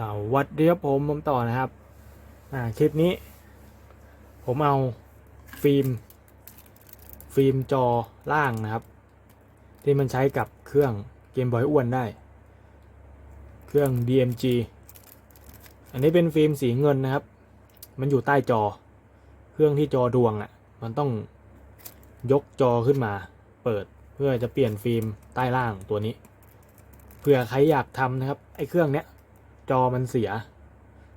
สวัสดีครับผมผมต่อนะครับ อ่าคลิปนี้ ผมเอาฟิล์ม ฟิล์มจอล่างนะครับ ที่มันใช้กับเครื่องเกมบอยอ้วนได้ เครื่อง DMG อันนี้เป็นฟิล์มสีเงินนะครับ มันอยู่ใต้จอ เครื่องที่จอดวงอะ่ะ มันต้องยกจอขึ้นมา เปิดเพื่อจะเปลี่ยนฟิล์มใต้ล่างตัวนี้เผื่อใครอยากทำนะครับไอ้เครื่องเนี้ย จอมันเสีย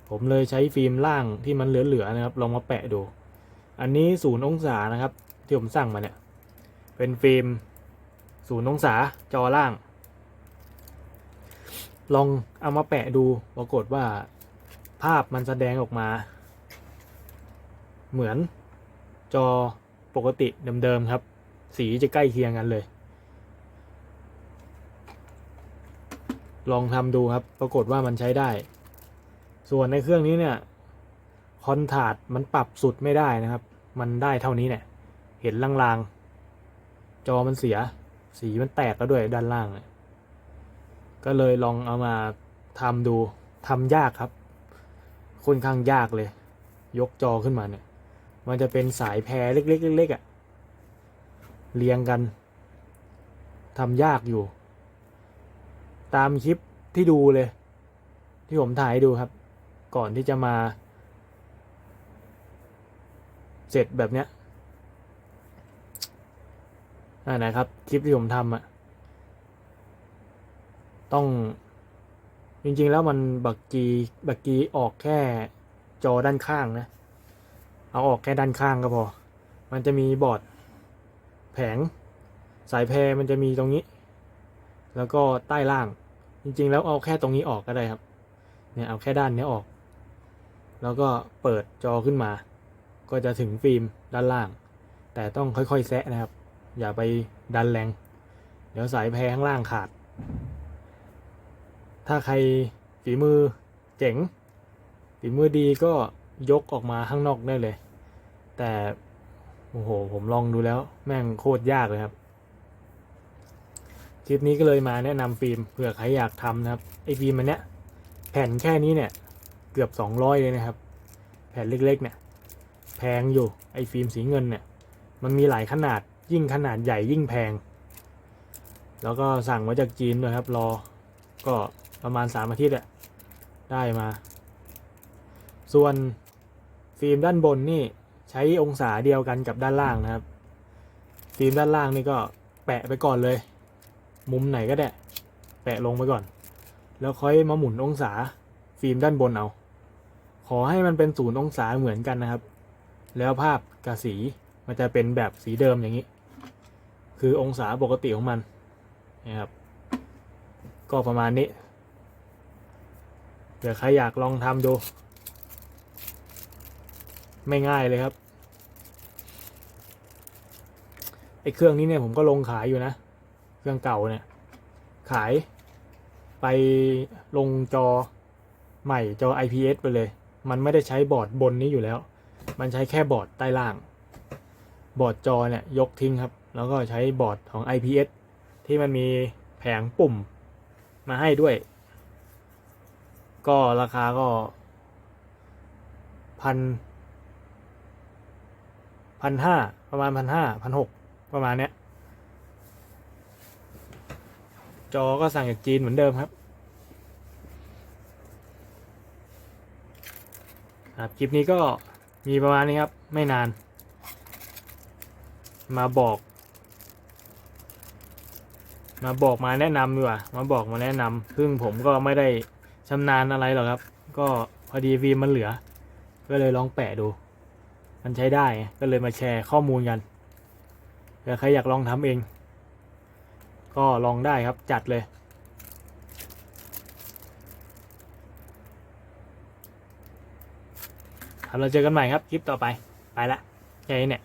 ผมเลยใช้ฟิล์มล่างที่มันเหลือๆนะครับ ลองมาแปะดู อันนี้ศูนย์องศานะครับ ที่ผมสั่งมาเนี่ย เป็นฟิล์มศูนย์องศาจอล่าง ลองเอามาแปะดูปรากฏว่า ภาพมันแสดงออกมา เหมือนจอปกติเดิมๆครับ สีจะใกล้เคียงกันเลย ลองทำดูครับ ปรากฏว่ามันใช้ได้ ส่วนในเครื่องนี้เนี่ยคอนถาดมันปรับสุดไม่ได้นะครับ มันได้เท่านี้เนี่ย เห็นลางๆ จอมันเสีย สีมันแตกแล้วด้วยด้านล่าง ก็เลยลองเอามาทำดูทำยากครับค่อนข้างยากเลย ยกจอขึ้นมาเนี่ย มันจะเป็นสายแพรเล็กๆเล็กๆอะ่ะเรียงกันทำยากอยู่ ตามคลิปที่ดูเลย ที่ผมถ่ายให้ดูครับ ก่อนที่จะมา เสร็จแบบเนี้ยนั่นนะครับ คลิปที่ผมทำอะต้อง จริง ๆ แล้วมันบักกีบักกีออกแค่จอด้านข้างนะ เอาออกแค่ด้านข้างก็พอ มันจะมีบอร์ด แผง สายแพรมันจะมีตรงนี้ แล้วก็ใต้ล่าง จริง ๆ แล้วเอาแค่ตรงนี้ออกก็ได้ครับ เนี่ยเอาแค่ด้านนี้ออก แล้วก็เปิดจอขึ้นมา ก็จะถึงฟิล์มด้านล่าง แต่ต้องค่อยๆแซะนะครับ อย่าไปดันแรง เดี๋ยวสายแพรข้างล่างขาด ถ้าใครฝีมือเจ๋งฝีมือดีก็ยกออกมาข้างนอกได้เลย แต่ โอ้โห ผมลองดูแล้ว แม่งโคตรยากเลยครับ คลิปนี้ก็เลยมาแนะนำฟิล์มเผื่อใครอยากทำนะครับไอฟิล์มอันเนี้ยแผ่นแค่นี้เนี่ยเกือบสองร้อยเลยนะครับ แผ่นเล็กๆเนี่ยแพงอยู่ไอฟิล์มสีเงินเนี่ยมันมีหลายขนาดยิ่งขนาดใหญ่ยิ่งแพง แล้วก็สั่งมาจากจีนด้วยครับ รอก็ประมาณสามอาทิตย์อะได้มา ส่วนฟิล์มด้านบนนี่ใช้องศาเดียวกันกับด้านล่างนะครับ ฟิล์มด้านล่างนี่ก็แปะไปก่อนเลย มุมไหนก็ได้แปะลงไปก่อน แล้วค่อยมาหมุนองศาฟิล์มด้านบนเอา ขอให้มันเป็นศูนย์องศาเหมือนกันนะครับ แล้วภาพกับสีมันจะเป็นแบบสีเดิมอย่างนี้ คือองศาปกติของมันนะครับ ก็ประมาณนี้เดี๋ยวใครอยากลองทำดู ไม่ง่ายเลยครับไอ้เครื่องนี้เนี่ยผมก็ลงขายอยู่นะ เครื่องเก่าเนี่ย ขายไปลงจอใหม่จอ IPS ไปเลย มันไม่ได้ใช้บอร์ดบนนี้อยู่แล้ว มันใช้แค่บอร์ดใต้ล่าง บอร์ดจอเนี่ยยกทิ้งครับ แล้วก็ใช้บอร์ดของ IPS ที่มันมีแผงปุ่มมาให้ด้วย ก็ราคาก็พันพันห้าประมาณพันห้าพันหกประมาณเนี้ย จอก็สั่งจากจีนเหมือนเดิมครับครับคลิปนี้ก็มีประมาณนี้ครับ ไม่นาน มาบอก มาบอกมาแนะนำดีกว่ามาบอกมาแนะนำซึ่งผมก็ไม่ได้ชำนาญอะไรหรอกครับ ก็พอดีฟิล์มมันเหลือ ก็เลยลองแปะดู มันใช้ได้ก็เลยมาแชร์ข้อมูลกันเผื่อใครอยากลองทำเอง ก็ลองได้ครับจัดเลย ครับเราเจอกันใหม่ครับ คลิปต่อไป ไปละแค่นี้เนี่ย